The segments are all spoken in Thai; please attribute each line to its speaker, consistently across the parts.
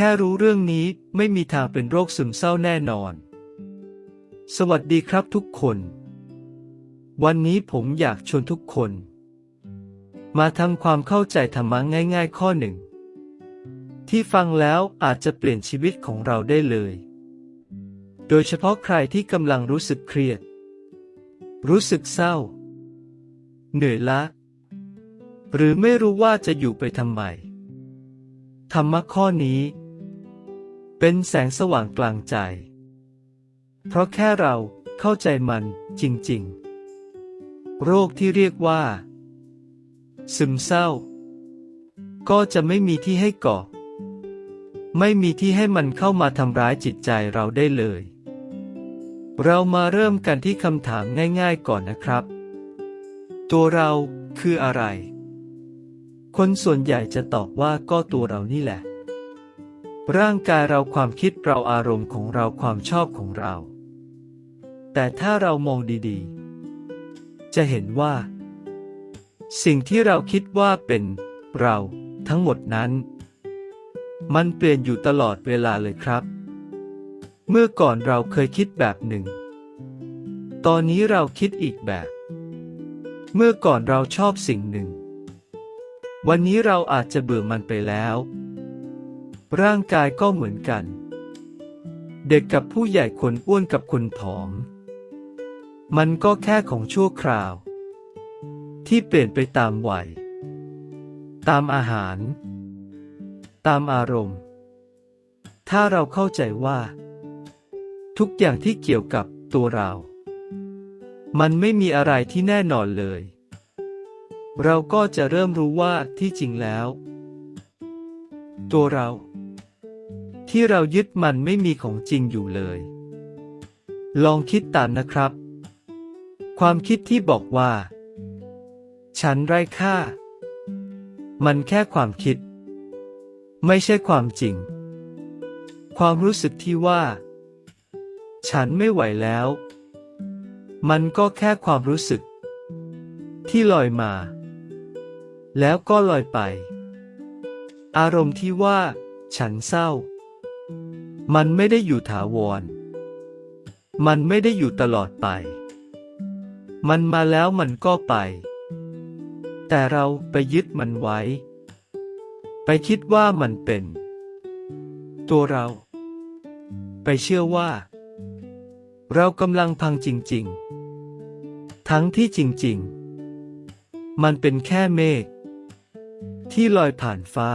Speaker 1: ค่รู้เรื่องนี้ไม่มีทางเป็นโรคซึมเศร้าแน่นอน สวัสดีครับทุกคน วันนี้ผมอยากชวนทุกคน มาทำความเข้าใจธรรมะง่าย ๆ ข้อหนึ่ง ที่ฟังแล้วอาจจะเปลี่ยนชีวิตของเราได้เลย โดยเฉพาะใครที่กำลังรู้สึกเครียด รู้สึกเศร้า เหนื่อยล้าหรือไม่รู้ว่าจะอยู่ไปทำไมธรรมะข้อนี้ เป็นแสงสว่างกลางใจ เพราะแค่เราเข้าใจมันจริง ๆ โรคที่เรียกว่า ซึมเศร้า ก็จะไม่มีที่ให้เกาะ ไม่มีที่ให้มันเข้ามาทำร้ายจิตใจเราได้เลย เรามาเริ่มกันที่คำถามง่ายๆก่อนนะครับ ตัวเราคืออะไร คนส่วนใหญ่จะตอบว่าก็ตัวเรานี่แหละ ร่างกายเราความคิดเราอารมณ์ของเราความชอบของเรา แต่ถ้าเรามองดีๆ จะเห็นว่า สิ่งที่เราคิดว่าเป็นเราทั้งหมดนั้น มันเปลี่ยนอยู่ตลอดเวลาเลยครับ เมื่อก่อนเราเคยคิดแบบหนึ่ง ตอนนี้เราคิดอีกแบบ เมื่อก่อนเราชอบสิ่งหนึ่ง วันนี้เราอาจจะเบื่อมันไปแล้ว ร่างกายก็เหมือนกัน เด็กกับผู้ใหญ่คนอ้วนกับคนผอม มันก็แค่ของชั่วคราว ที่เปลี่ยนไปตามวัย ตามอาหาร ตามอารมณ์ ถ้าเราเข้าใจว่า ทุกอย่างที่เกี่ยวกับตัวเรา มันไม่มีอะไรที่แน่นอนเลย เราก็จะเริ่มรู้ว่าที่จริงแล้ว ตัวเรา ที่เรายึดมันไม่มีของจริงอยู่เลย ลองคิดตามนะครับ ความคิดที่บอกว่า ฉันไร้ค่า มันแค่ความคิด ไม่ใช่ความจริง ความรู้สึกที่ว่า ฉันไม่ไหวแล้ว มันก็แค่ความรู้สึก ที่ลอยมา แล้วก็ลอยไป อารมณ์ที่ว่า ฉันเศร้า มันไม่ได้อยู่ถาวร มันไม่ได้อยู่ตลอดไป มันมาแล้วมันก็ไป แต่เราไปยึดมันไว้ ไปคิดว่ามันเป็น ตัวเรา ไปเชื่อว่า เรากำลังพังจริง ๆ ทั้งที่จริง ๆ มันเป็นแค่เมฆที่ลอยผ่านฟ้า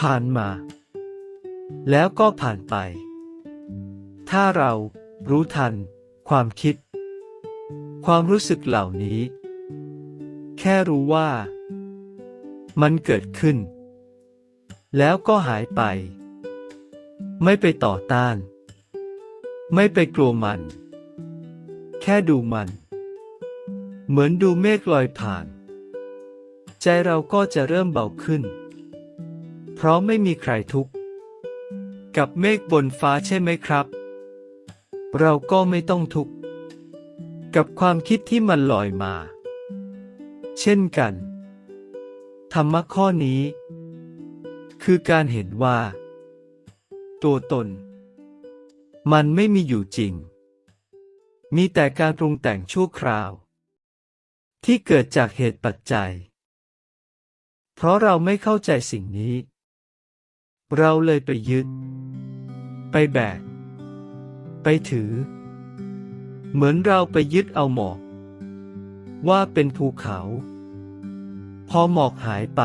Speaker 1: ผ่านมา แล้วก็ผ่านไป ถ้าเรารู้ทัน ความคิด ความรู้สึกเหล่านี้ แค่รู้ว่า มันเกิดขึ้น แล้วก็หายไป ไม่ไปต่อต้าน ไม่ไปกลัวมัน แค่ดูมัน เหมือนดูเมฆลอยผ่าน ใจเราก็จะเริ่มเบาขึ้น เพราะไม่มีใครทุกข์ กับเมฆบนฟ้าใช่ไหมครับ เราก็ไม่ต้องทุกข์กับความคิดที่มันลอยมา เช่นกัน ธรรมะข้อนี้ คือการเห็นว่า ตัวตน มันไม่มีอยู่จริง มีแต่การปรุงแต่งชั่วคราว ที่เกิดจากเหตุปัจจัย เพราะเราไม่เข้าใจสิ่งนี้ เราเลยไปยึด ไปแบก ไปถือ เหมือนเราไปยึดเอาหมอก ว่าเป็นภูเขา พอหมอกหายไป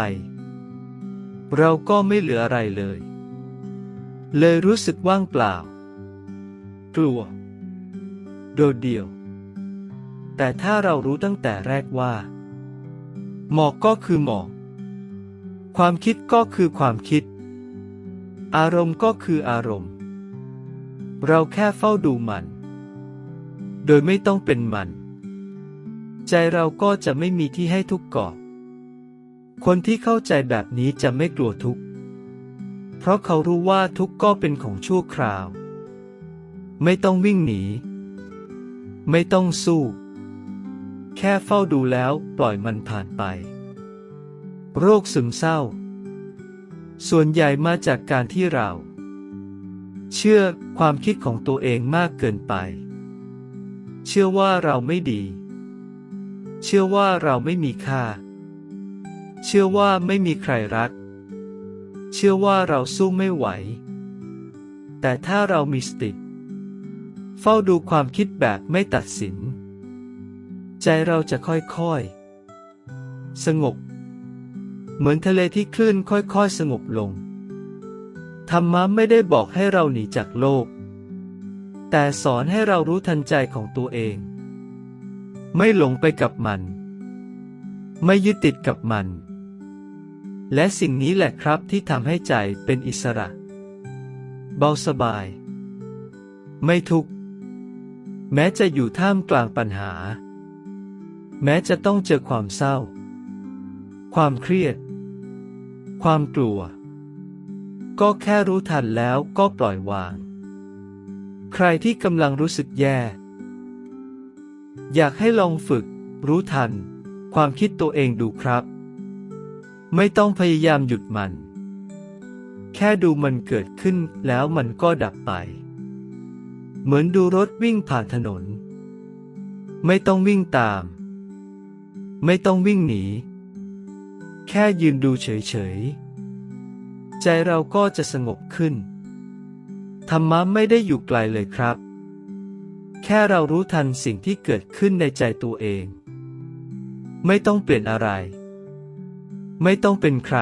Speaker 1: เราก็ไม่เหลืออะไรเลย เลยรู้สึกว่างเปล่า กลัว โดดเดี่ยว แต่ถ้าเรารู้ตั้งแต่แรกว่า หมอกก็คือหมอก ความคิดก็คือความคิด อารมณ์ก็คืออารมณ์ เราแค่เฝ้าดูมัน โดยไม่ต้องเป็นมัน ใจเราก็จะไม่มีที่ให้ทุกข์ก่อคนที่เข้าใจแบบนี้จะไม่กลัวทุกข์ เพราะเขารู้ว่าทุกข์ก็เป็นของชั่วคราว ไม่ต้องวิ่งหนี ไม่ต้องสู้ แค่เฝ้าดูแล้วปล่อยมันผ่านไป โรคซึมเศร้า ส่วนใหญ่มาจากการที่เรา เชื่อความคิดของตัวเองมากเกินไป เชื่อว่าเราไม่ดี เชื่อว่าเราไม่มีค่า เชื่อว่าไม่มีใครรัก เชื่อว่าเราสู้ไม่ไหว แต่ถ้าเรามีสติเฝ้าดูความคิดแบบไม่ตัดสิน ใจเราจะค่อยๆ สงบ เหมือนทะเลที่คลื่นค่อยๆสงบลง ธรรมะไม่ได้บอกให้เราหนีจากโลก แต่สอนให้เรารู้ทันใจของตัวเอง ไม่หลงไปกับมัน ไม่ยึดติดกับมัน และสิ่งนี้แหละครับที่ทำให้ใจเป็นอิสระ เบาสบาย ไม่ทุกข์ แม้จะอยู่ท่ามกลางปัญหา แม้จะต้องเจอความเศร้าความเครียด ความกลัว ก็แค่รู้ทันแล้วก็ปล่อยวาง ใครที่กำลังรู้สึกแย่ อยากให้ลองฝึก รู้ทัน ความคิดตัวเองดูครับ ไม่ต้องพยายามหยุดมัน แค่ดูมันเกิดขึ้นแล้วมันก็ดับไป เหมือนดูรถวิ่งผ่านถนน ไม่ต้องวิ่งตาม ไม่ต้องวิ่งหนี แค่ยืนดูเฉยๆ ใจเราก็จะสงบขึ้น ธรรมะไม่ได้อยู่ไกลเลยครับ แค่เรารู้ทันสิ่งที่เกิดขึ้นในใจตัวเอง ไม่ต้องเปลี่ยนอะไร ไม่ต้องเป็นใคร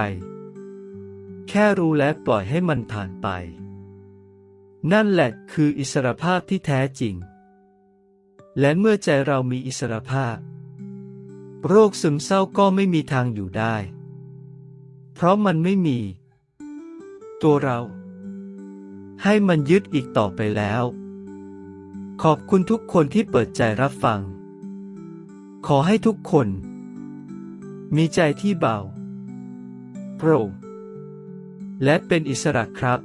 Speaker 1: แค่รู้และปล่อยให้มันผ่านไป นั่นแหละคืออิสรภาพที่แท้จริง และเมื่อใจเรามีอิสรภาพ โรคซึมเศร้าก็ไม่มีทางอยู่ได้ เพราะมันไม่มี ตัวเรา ให้มันยึดอีกต่อไปแล้ว ขอบคุณทุกคนที่เปิดใจรับฟัง ขอให้ทุกคน มีใจที่เบา โปร่ง และเป็นอิสระครับ